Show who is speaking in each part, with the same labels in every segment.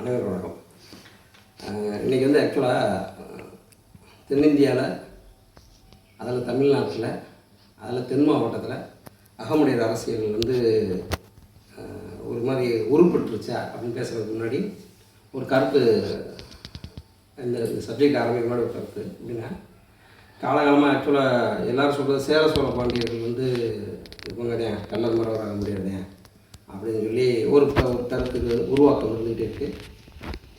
Speaker 1: அனைவரும் வணக்கம். இன்றைக்கி இன்னைக்கு வந்து ஆக்சுவலாக தென்னிந்தியாவில் அதில் தமிழ்நாட்டில் அதில் தென் மாவட்டத்தில் அகமுடையர் அரசியல் வந்து ஒரு மாதிரி உருப்பட்டுருச்சா அப்படின்னு பேசுகிறதுக்கு முன்னாடி ஒரு கருத்து இந்த சப்ஜெக்ட் ஆரம்பிக்க முன்னாடி ஒரு கருத்து எப்படின்னா காலகாலமாக ஆக்சுவலாக எல்லோரும் சொல்கிறது சேர சோழ பாண்டியர்கள் வந்து இவங்க தான் மரம் வர முடியாது. அப்படின்னு சொல்லி ஒரு தரத்துக்கு உருவாக்கம் இருந்துகிட்டு இருக்குது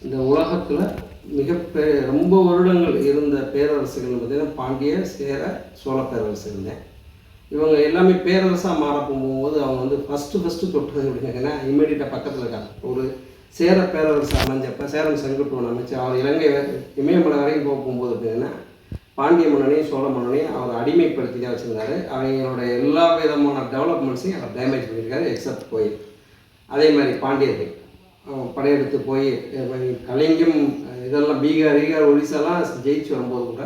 Speaker 1: இந்த உலகத்தில் மிகப்பெ ரொம்ப வருடங்கள் இருந்த பேரரசுகள் பார்த்திங்கன்னா பாண்டிய சேர சோழ பேரரசுகள் தான் இவங்க எல்லாமே பேரரசாக மாற போகும்போது அவங்க வந்து ஃபஸ்ட்டு ஃபஸ்ட்டு தொட்டது அப்படின்னா இமீடியட்டாக பக்கத்தில் இருக்காங்க. ஒரு சேர பேரரசு அமைஞ்சப்ப சேரன் செங்குட்டுவன் அமைச்சு அவர் இலங்கை இமயமலை வரைக்கும் போக போகும்போது அப்படின்னா பாண்டிய மன்னனையும் சோழ மன்னனையும் அவர் அடிமைப்படுத்தி தான் வச்சுருந்தாரு. அவங்களோட எல்லா விதமான டெவலப்மெண்ட்ஸையும் அவர் டேமேஜ் பண்ணியிருக்காரு எக்ஸப்ட் கோயில். அதே மாதிரி பாண்டியர்கள். படையெடுத்து போய் கலிங்கம் இதெல்லாம் பீகார் பீகார் ஒடிசாலாம் ஜெயிச்சு வரும்போது கூட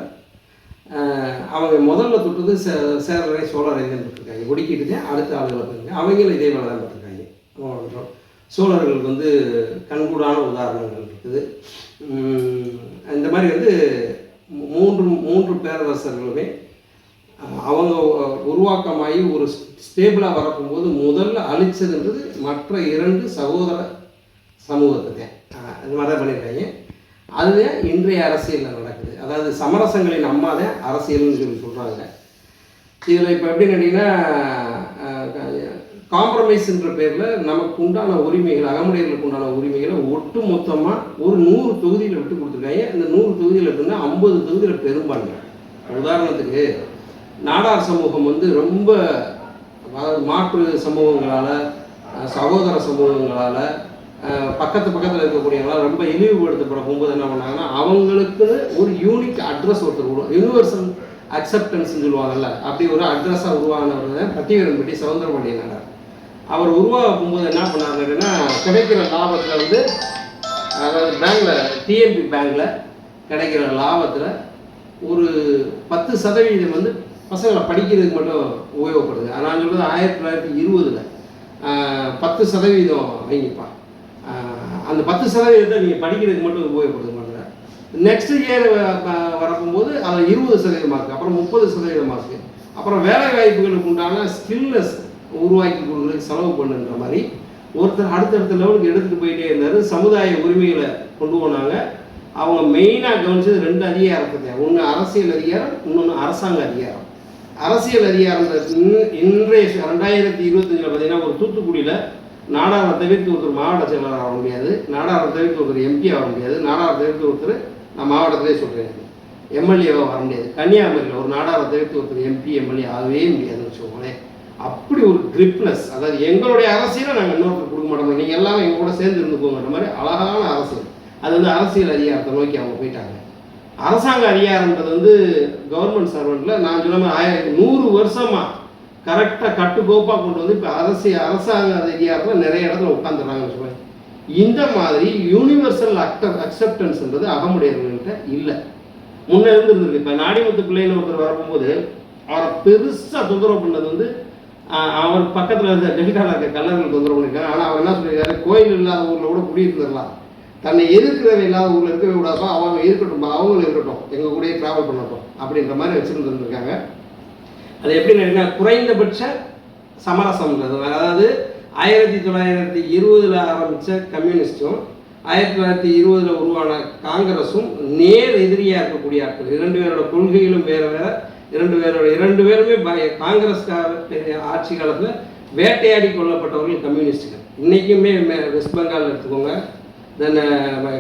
Speaker 1: அவங்க முதல்ல தொட்டது சே சேரரை சோழரை தான் பெற்றிருக்காங்க ஒடுக்கிட்டு தான் அடுத்த ஆளுகளை பாருங்க அவங்களும் இதே வேலை தான் பட்டிருக்காங்க சோழர்களுக்கு வந்து கண்கூடான உதாரணங்கள் இருக்குது. இந்த மாதிரி வந்து மூன்று மூன்று பேரரசர்களுமே அவங்க உருவாக்கமாகி ஒரு ஸ்டேபிளாக வரப்போகும்போது முதல்ல அழிச்சதுன்றது மற்ற இரண்டு சகோதர சமூகத்துக்கு. இது மாதிரி அதுதான் இன்றைய அரசியலில் நடக்குது. அதாவது சமரசங்களின் அம்மா தான் அரசியல்னு சொல்லி சொல்கிறாங்க இதில் இப்போ எப்படின்னு கேட்டிங்கன்னா காம்ப்ரமைஸ்ன்ற பேரில் நமக்கு உண்டான உரிமைகள் அகமுடையர்களுக்கு உண்டான உரிமைகளை ஒட்டு மொத்தமாக ஒரு நூறு தொகுதியில் விட்டு கொடுத்துருக்காங்க. இந்த நூறு தொகுதியில் எப்படின்னா ஐம்பது தொகுதியில் பெரும்பான்மை. உதாரணத்துக்கு நாடார் சமூகம் வந்து ரொம்ப அதாவது மாற்று சமூகங்களால் சகோதர சமூகங்களால் பக்கத்து பக்கத்தில் இருக்கக்கூடியவங்களால் ரொம்ப இழிவுபடுத்தப்பட போகும்போது என்ன பண்ணாங்கன்னா அவங்களுக்குன்னு ஒரு யூனிக் அட்ரஸ் ஒருத்தர் கொடுக்கும் யூனிவர்சல் அக்செப்டன்ஸ்னு சொல்லுவாங்கல்ல அப்படி ஒரு அட்ரஸாக உருவானவர் தான் பட்டிவரன்பட்டி சவுந்தரபாண்டிய நாடார். அவர் உருவாகும் போது என்ன பண்ணாருன்னா கிடைக்கிற லாபத்தில் வந்து அதாவது பேங்கில் டிஎம்பி பேங்க்கில் கிடைக்கிற லாபத்தில் ஒரு பத்து சதவீதம் வந்து பசங்களை படிக்கிறதுக்கு மட்டும் உபயோகப்படுது. நான் சொல்கிறது ஆயிரத்தி தொள்ளாயிரத்தி இருபதில் பத்து சதவீதம் வைங்கப்பா அந்த பத்து சதவீதத்தை நீங்கள் படிக்கிறதுக்கு மட்டும் உபயோகப்படுது மாட்டேங்க நெக்ஸ்ட் இயர் வரப்போகும்போது அதில் இருபது சதவீதம் இருக்குது அப்புறம் முப்பது சதவீதம் இருக்குது அப்புறம் வேலை வாய்ப்புகளுக்கு உண்டான ஸ்கில்னஸ் உருவாக்கி கொடுக்குறதுக்கு செலவு பண்ணுன்ற மாதிரி. ஒருத்தர் அடுத்தடுத்த லெவலுக்கு எடுத்துகிட்டு போயிட்டே இருந்தார். சமுதாய உரிமைகளை கொண்டு போனாங்க. அவங்க மெயினாக கவனிச்சது ரெண்டு அதிகாரத்தை. தான் ஒன்று அரசியல் அதிகாரம் இன்னொன்று அரசாங்க அதிகாரம். அரசியல் அதிகாரம் இன்- இன்றைய ரெண்டாயிரத்தி இருபத்தஞ்சில் பார்த்தீங்கன்னா ஒரு தூத்துக்குடியில் நாடார தவிர்த்து ஒருத்தர் மாவட்ட செயலாளர் ஆக முடியாது. நாடார தவிர்த்து ஒருத்தர் எம்பி ஆக முடியாது. நாடார தவிர்த்து ஒருத்தர் நான் மாவட்டத்திலே சொல்கிறேன் எம்எல்ஏவாக வர முடியாது. கன்னியாகுமரியில் ஒரு நாடார தவிர்த்து ஒருத்தர் எம்பி எம்எல்ஏ ஆகவே முடியாதுன்னு வச்சுக்கோங்களேன். அப்படி ஒரு கிரிப்னஸ் அதாவது எங்களுடைய அரசியலை நாங்கள் இன்னொருத்தர் கொடுக்க மாட்டோம். நீங்கள் எல்லாம் எங்க கூட சேர்ந்து இருந்துக்கோங்கிற மாதிரி அழகான அரசியல். அது வந்து அரசியல் அதிகாரத்தை நோக்கி அவங்க போயிட்டாங்க. அரசாங்க அதிகாரன்றது வந்து கவர்மெண்ட் சர்வெண்ட்டில் நான் சொன்ன மாதிரி ஆயிரம் நூறு வருஷமாக கரெக்டாக கட்டுக்கோப்பாக கொண்டு வந்து இப்போ அரசியல் அரசாங்க அதிகாரத்தில் நிறைய இடத்துல உட்காந்துடுறாங்கன்னு சொல்லுவேன் இந்த மாதிரி யூனிவர்சல் அக்டர் அக்செப்டன்ஸ்ன்றது அகமுடையவர்கள்ட்ட இல்லை. முன்னே இருந்துருக்கு இப்போ நாடிமுத்து பிள்ளைன்னு ஒருத்தர் வரப்போகும்போது அவரை பெருசாக தொந்தரவு பண்ணது வந்து அவர் பக்கத்தில் இருந்த டெல்டாவில் இருக்க கல்லர்கள் தொந்தரவு பண்ணியிருக்காங்க ஆனால் அவர் என்ன சொல்லியிருக்காரு? கோயில் இல்லாத ஊரில் கூட குடியிருந்துடலாம் தன்னை எதிர்க்கிறவ இல்லாத ஊரில் இருக்கவே கூடாதோ. அவங்க இருக்கட்டும் அவங்களும் இருக்கட்டும். எங்கள் கூடயே ட்ராவல் பண்ணட்டும் அப்படின்ற மாதிரி வச்சுருந்துருக்காங்க அது எப்படி நினைக்கிறா குறைந்தபட்ச சமரசம்ன்றது. அதாவது ஆயிரத்தி தொள்ளாயிரத்தி இருபதில் ஆரம்பித்த கம்யூனிஸ்டும் ஆயிரத்தி தொள்ளாயிரத்தி இருபதில் உருவான காங்கிரஸும் நேர் எதிரியாக இருக்கக்கூடிய ஆட்கள். இரண்டு பேரோட கொள்கைகளும் வேறு வேறு. இரண்டு பேரோட இரண்டு பேருமே ப- காங்கிரஸ் ஆட்சி காலத்தில் வேட்டையாடி கொல்லப்பட்டவர்கள் கம்யூனிஸ்டுகள். இன்றைக்குமே வெஸ்ட் பெங்கால் எடுத்துக்கோங்க. தென்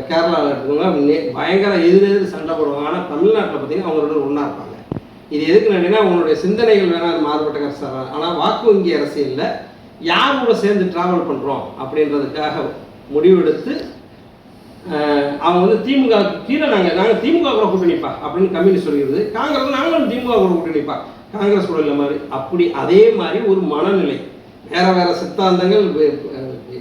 Speaker 1: கேரளாவில் எடுத்துக்கோங்க. பயங்கர எதிர் எதிர் சண்டை போடுவாங்க. ஆனால் தமிழ்நாட்டில் பார்த்தீங்கன்னா அவங்களோட ஒன்றா இருப்பாங்க. இது எதுக்கு நினைனா அவங்களுடைய சிந்தனைகள் வேணால் அது மாறுபட்ட கருத்து ஆனால் வாக்கு வங்கி அரசியலில் யார் கூட சேர்ந்து ட்ராவல் பண்ணுறோம் அப்படின்றதுக்காக முடிவெடுத்து அவங்க வந்து திமுக கீழே நாங்கள் நாங்கள் திமுக கூட கூட்டணிப்பா அப்படின்னு கம்யூனிஸ்ட் சொல்லிடுது. காங்கிரஸ் நாங்களும் திமுக கூட கூட்டணிப்பா காங்கிரஸ் கூட இல்லை மாதிரி. அப்படி அதே மாதிரி ஒரு மனநிலை. வேற வேற சித்தாந்தங்கள்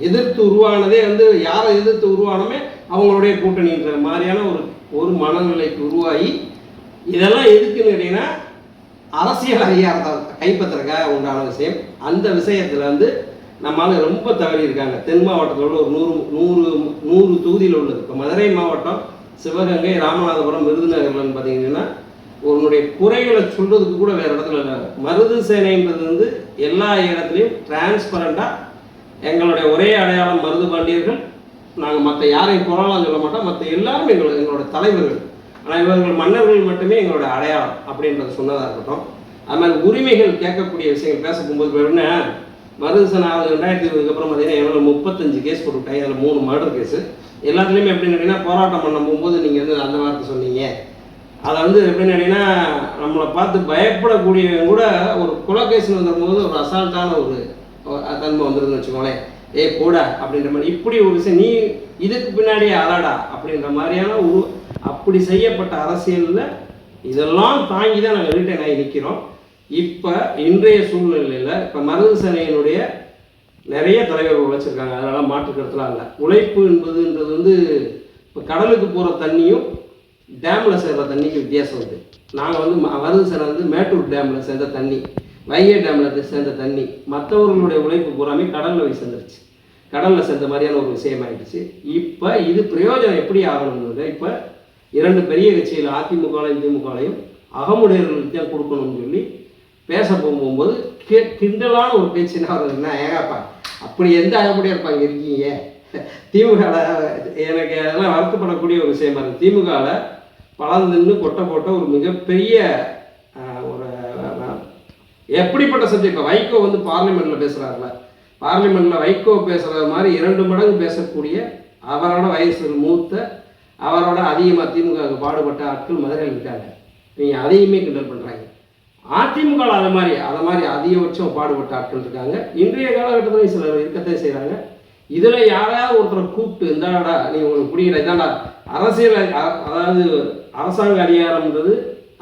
Speaker 1: எதிர்த்து உருவானதே வந்து யாரை எதிர்த்து உருவானமே அவங்களுடைய கூட்டணின்ற மாதிரியான ஒரு ஒரு மனநிலைக்கு உருவாகி இதெல்லாம் எதுக்குன்னு கேட்டீங்கன்னா அரசியல் அதிகாரத்தை கைப்பற்றுறக்காக உண்டான விஷயம். அந்த விஷயத்தில் வந்து நம்மளால ரொம்ப தவறி இருக்காங்க தென் மாவட்டத்தில் உள்ள ஒரு நூறு நூறு நூறு தொகுதியில் உள்ளது. இப்போ மதுரை மாவட்டம் சிவகங்கை ராமநாதபுரம் விருதுநகர்லன்னு பார்த்தீங்கன்னா உன்னுடைய குறைகளை சொல்றதுக்கு கூட வேற இடத்துல இல்லை. மருது சேனைன்றது வந்து எல்லா இடத்துலையும் டிரான்ஸ்பரண்டாக எங்களுடைய ஒரே அடையாளம் மருது பாண்டியர்கள். நாங்கள் மற்ற யாரையும் குரலாம் சொல்ல மாட்டோம். மற்ற எல்லாரும் எங்களோட எங்களோட தலைவர்கள். ஆனால் இவர்கள் மன்னர்கள் மட்டுமே எங்களோட அடையாளம் அப்படின்றத சொன்னதாக இருக்கட்டும். அது மாதிரி உரிமைகள் கேட்கக்கூடிய விஷயங்கள் பேச போகும்போது என்ன மருதுசன் ஆகுது ரெண்டாயிரத்தி இருபதுக்கு அப்புறம் பார்த்தீங்கன்னா எவ்வளோ முப்பத்தஞ்சு கேஸ் போட்டுவிட்டாங்க அதில் மூணு மர்டர் கேஸு எல்லாத்துலேயுமே எப்படின்னு கேட்டிங்கன்னா போராட்டம் பண்ண போகும்போது நீங்கள் வந்து அந்த வார்த்தை சொன்னீங்க. அதை வந்து எப்படின்னு கேட்டிங்கன்னா நம்மளை பார்த்து பயப்படக்கூடியவங்க கூட ஒரு குலகேசன் வந்துடும்போது ஒரு அசால்ட்டான ஒரு தன்மை வந்துருதுன்னு வச்சுக்கோங்களேன். ஏய் போடா அப்படின்ற மாதிரி. இப்படி ஒரு விஷயம் நீ இதுக்கு பின்னாடியே அலாடா அப்படின்ற மாதிரியான ஒரு அப்படி செய்யப்பட்ட அரசியலில் இதெல்லாம் தாங்கி தான் நாங்கள் ரிட்டைன் ஆகி நிற்கிறோம் இப்போ இன்றைய சூழ்நிலையில் இப்போ மருது சேனையினுடைய நிறைய தலைவர்கள் உழைச்சிருக்காங்க அதெல்லாம் மாற்றுக்கிறதுலாம் இல்லை. உழைப்பு என்பதுன்றது வந்து இப்போ கடலுக்கு போகிற தண்ணியும் டேமில் சேர்ற தண்ணிக்கு வித்தியாசம் இருக்குது நாங்கள் வந்து ம- மருது சேனை வந்து மேட்டூர் டேமில் சேர்ந்த தண்ணி வைகை டேமில் சேர்ந்த தண்ணி மற்றவர்களுடைய உழைப்பு பூராமே கடலில் போய் சேர்ந்துருச்சு. கடலில் சேர்ந்த மாதிரியான ஒரு விஷயம் ஆயிடுச்சு இப்போ இது பிரயோஜனம் எப்படி ஆகணுங்கிறது இப்போ இரண்டு பெரிய கட்சிகள் அதிமுகலையும் திமுகலையும் அகமுடையர்களுக்கு தான் கொடுக்கணும்னு சொல்லி பேச போகும்போது கே கிண்டலான ஒரு பேச்சு என்ன ஏகாப்பா அப்படி எந்த அகப்படியாக இருப்பாங்க இருக்கீங்க? திமுக எனக்கு அதெல்லாம் வருத்தப்படக்கூடிய ஒரு விஷயமா இருக்குது திமுகவில் பலந்துன்னு கொட்டை போட்ட ஒரு மிகப்பெரிய ஒரு எப்படிப்பட்ட சப்ஜெக்ட்? இப்போ வைகோ வந்து பார்லிமெண்ட்டில் பேசுகிறாருல பார்லிமெண்ட்டில் வைகோ பேசுகிற மாதிரி இரண்டு மடங்கு பேசக்கூடிய அவரோட வயசு மூத்த அவரோட அதிகமாக திமுக பாடுபட்ட ஆட்கள் மதுரையில் இருக்காங்க. நீங்கள் அதையுமே கிண்டல் பண்ணுறாங்க அதிமுக அதை மாதிரி அதை மாதிரி அதிகபட்சம் பாடுபட்ட ஆட்கள் இருக்காங்க இன்றைய காலகட்டத்தில் சிலர் இருக்கத்தான் செய்கிறாங்க இதில் யாராவது ஒருத்தரை கூப்பிட்டு இந்தாடா நீ உங்களுக்கு புரியல இதாண்டா அரசியல் அதாவது அரசாங்க அதிகாரம்ன்றது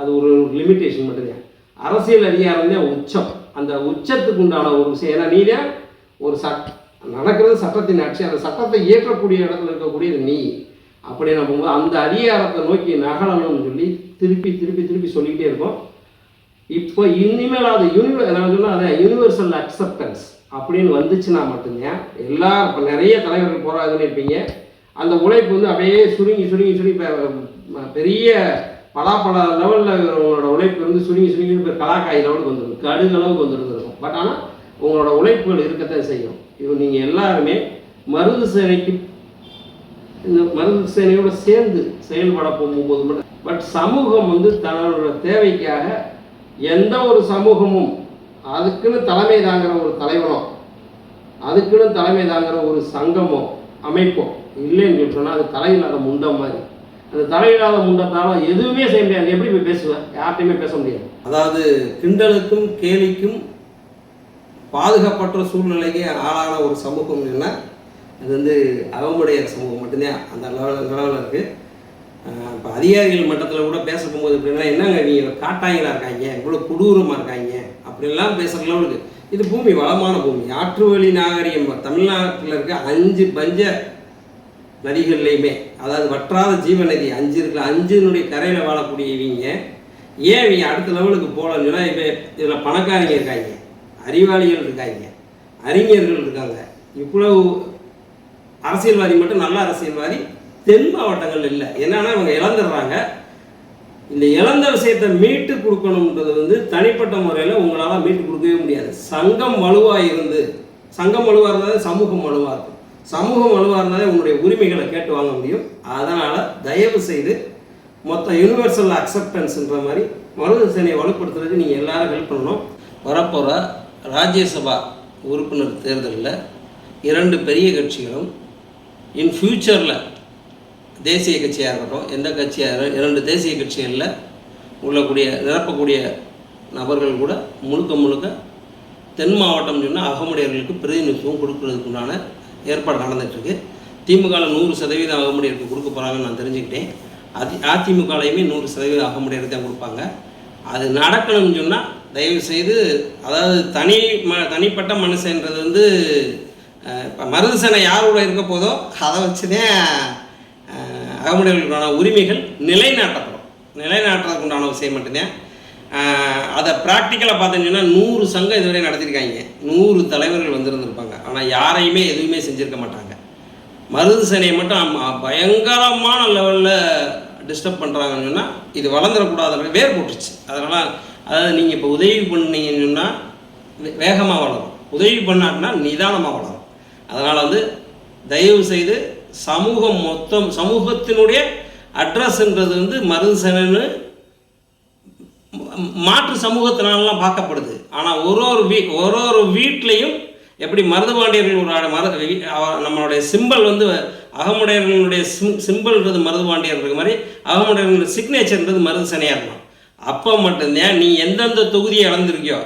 Speaker 1: அது ஒரு லிமிட்டேஷன் மட்டும்தான். அரசியல் அதிகாரம் தான் உச்சம். அந்த உச்சத்துக்கு உண்டான ஒரு விஷயம். ஏன்னா நீ தான் ஒரு சட் நடக்கிறது சட்டத்தின் ஆட்சி. அந்த சட்டத்தை இயற்றக்கூடிய இடத்துல இருக்கக்கூடியது நீ. அப்படி நம்ம அந்த அதிகாரத்தை நோக்கி நகலணும்னு சொல்லி திருப்பி திருப்பி திருப்பி சொல்லிக்கிட்டே இருக்கோம். இப்போ இனிமேல் அது யூனிவர் நான் சொன்னால் அதான் யூனிவர்சல் அக்செப்டன்ஸ் அப்படின்னு வந்துச்சுன்னா மட்டும்தான் எல்லா இப்போ நிறைய தலைவர்கள் போராதுன்னு இருப்பீங்க. அந்த உழைப்பு வந்து அப்படியே சுருங்கி சுருங்கி சுருங்கி பெரிய பலாப்பழ லெவலில் உங்களோட உழைப்பு வந்து சுருங்கி சுருங்கி இப்போ கலாக்காய் லெவலுக்கு வந்துடும் கடுகு அளவுக்கு வந்துருந்துருக்கும் பட் ஆனால் உங்களோட உழைப்புகள் இருக்கத்தான் செய்யும். இது நீங்கள் எல்லாருமே மருது சேனைக்கு இந்த மருது சேனையோடு சேர்ந்து செயல்பட போகும்போது மட்டும் பட் சமூகம் வந்து தன்னோட தேவைக்காக எந்த ஒரு சமூகமும் அதுக்குன்னு தலைமை தாங்குற ஒரு தலைவனோ அதுக்குன்னு தலைமை தாங்குற ஒரு சங்கமோ அமைப்போ இல்லைன்னு சொல்லி சொன்னால் அது தலையில்லாத முண்டம் மாதிரி. அந்த தலையில்லாத முண்டத்தால எதுவுமே செய்ய முடியாது. எப்படி போய் பேசுவேன் யார்கிட்டயுமே பேச முடியாது. அதாவது கிண்டலுக்கும் கேலிக்கும் பாதுகாப்பற்ற சூழ்நிலைக்கு ஆளான ஒரு சமூகம் என்ன? அது வந்து அவமுடைய சமூகம் மட்டும்தான். அந்த லெவலில் நிலவில் இருக்குது இப்போ அதிகாரிகள் மட்டத்தில் கூட பேச போகும்போது அப்படின்னா என்னங்க நீங்கள் காட்டாங்களா இருக்காங்க இவ்வளோ கொடூரமாக இருக்காங்க? அப்படிலாம் பேசுகிற லெவலுக்கு இது பூமி வளமான பூமி. ஆற்று வழி நாகரிகம் தமிழ்நாட்டில் இருக்க அஞ்சு பஞ்ச நதிகள்லையுமே அதாவது வற்றாத ஜீவ நதி அஞ்சு இருக்கிற அஞ்சினுடைய கரையில் வாழக்கூடிய இவங்க ஏன் இவங்க அடுத்த லெவலுக்கு போகலன்னு சொன்னால் இப்போ இதில் பணக்காரங்க இருக்காங்க அறிவாளிகள் இருக்காங்க அறிஞர்கள் இருக்காங்க. இவ்வளவு அரசியல்வாதி மட்டும் நல்ல அரசியல்வாதி தென் மாவட்டங்கள் இல்லை. என்னன்னா இவங்க இழந்துடுறாங்க. இந்த இழந்த விஷயத்தை மீட்டு கொடுக்கணுன்றது வந்து தனிப்பட்ட முறையில் உங்களால் மீட்டு கொடுக்கவே முடியாது. சங்கம் வலுவாக இருந்து சங்கம் வலுவாக இருந்தாலே சமூகம் வலுவாக இருக்கும். சமூகம் வலுவாக இருந்தாலே உங்களுடைய உரிமைகளை கேட்டு வாங்க முடியும். அதனால் தயவு செய்து மொத்த யூனிவர்சல் அக்செப்டன்ஸுன்ற மாதிரி மருது சேனையை வலுப்படுத்துறதுக்கு நீங்கள் எல்லாரும் ஹெல்ப் பண்ணணும். வரப்போகிற ராஜ்யசபா உறுப்பினர் தேர்தலில் இரண்டு பெரிய கட்சிகளும் இன் ஃப்யூச்சரில் தேசிய கட்சியாக இருக்கட்டும் எந்த கட்சியாக இரண்டு தேசிய கட்சிகளில் உள்ளக்கூடிய நிரப்பக்கூடிய நபர்கள் கூட முழுக்க முழுக்க தென் மாவட்டம் சொன்னால் அகமுடையர்களுக்கு பிரதிநிதித்துவம் கொடுக்கறதுக்கு உண்டான ஏற்பாடு நடந்துகிட்ருக்கு திமுகவில் நூறு சதவீதம் அகமுடையருக்கு கொடுக்க போகிறாங்கன்னு நான் தெரிஞ்சுக்கிட்டேன். அதி அதிமுகலையுமே நூறு சதவீதம் அகமுடையர் தான் கொடுப்பாங்க. அது நடக்கணும்னு சொன்னால் தயவு செய்து அதாவது தனி ம தனிப்பட்ட மனுஷன்றது வந்து இப்போ மருதுசனை யாரோட இருக்க போதோ அதை வச்சுதான் தான் உரிமைகள் நிலைநாட்டப்படும். நிலைநாட்டுறதுக்குண்டான விஷயம் மட்டும்தான்.
Speaker 2: அதை ப்ராக்டிக்கலாக பார்த்தீங்கன்னா நூறு சங்கம் இதுவரை நடத்தியிருக்காங்க நூறு தலைவர்கள் வந்திருந்திருப்பாங்க. ஆனால் யாரையுமே எதுவுமே செஞ்சுருக்க மாட்டாங்க. மருது சேனையை மட்டும் பயங்கரமான லெவலில் டிஸ்டர்ப் பண்ணுறாங்கன்னு சொன்னால் இது வளர்ந்துடக்கூடாது வேர் போட்டுருச்சு. அதனால் அதாவது நீங்கள் இப்போ உதவி பண்ணீங்கன்னு சொன்னால் வேகமாக வளரும். உதவி பண்ணாட்டினா நிதானமாக வளரும். அதனால் வந்து தயவு செய்து சமூகம் மொத்தம் சமூகத்தினுடைய அட்ரஸ்ன்றது வந்து மருதுசனன்னு மாற்று சமூகத்தினாலலாம் பார்க்கப்படுது. ஆனால் ஒரு ஒரு வீ ஒரு ஒரு வீட்லேயும் எப்படி மருதுபாண்டியர்கள் ஒரு மரு நம்மளுடைய சிம்பல் வந்து அகமுடையர்களுடைய சிம் சிம்பிள்ன்றது மருதுபாண்டியர் மாதிரி அகமுடையர்களுடைய சிக்னேச்சர்ன்றது மருதுசனையாக இருக்கும் இருக்கணும் அப்போ மட்டும்தான் நீ எந்தெந்த தொகுதியை இழந்திருக்கியோ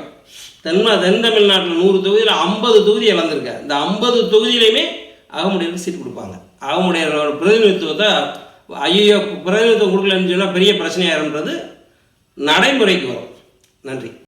Speaker 2: தென்ம தென் தமிழ்நாட்டில் நூறு தொகுதியில் ஐம்பது தொகுதி இழந்திருக்க இந்த ஐம்பது தொகுதியிலையுமே அகமுடையர்கள் சீட் கொடுப்பாங்க. அகமுடையரோட பிரதிநிதித்துவத்தை ஐயோ பிரதிநிதித்துவம் கொடுக்கலன்னு சொன்னால் பெரிய பிரச்சனையாயிருன்றது நடைமுறைக்கு வரும். நன்றி.